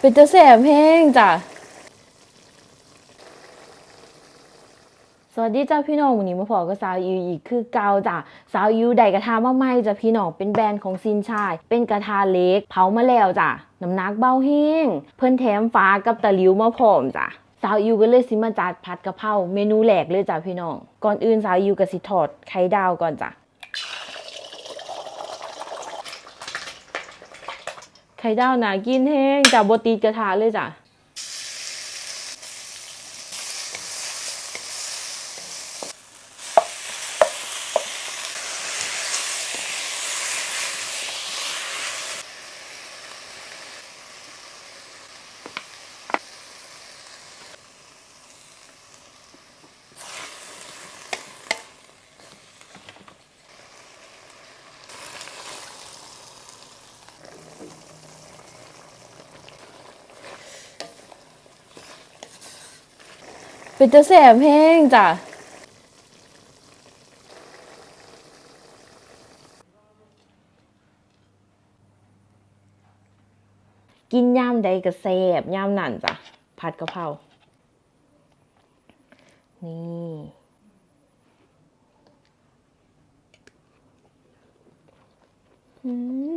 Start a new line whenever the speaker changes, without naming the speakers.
เป็นตะแสบแห้งจ้ะ สวัสดีจ้าพี่น้องวันนี้มาพอกับสาวอิวอีกคือเกาจ้ะสาวอิวได้กระทะมาใหม่จ้ะพี่น้องเป็นแบรนด์ของซินชาย เป็นกระทะเล็กเผามาแล้วจ้ะน้ำหนักเบาแห้งเพิ่นแถมฟ้ากับตะลิวมาพร้อมจ้ะสาวอิวก็เลยสิมาจัดผัดกะเพราเมนูแรกเลยจ้ะพี่น้องก่อนอื่นสาวอิวก็สิทอดไข่ดาวก่อนจ้ะ ไข่ดาวนากินแห้งจ้ะบตีกระทะเลยจ้ะ เป็นตะแสบแห้งจ้ะกินย่ามใดก็แสบย่ามนั่นจ้ะผัดกะเพรา นี่ อืม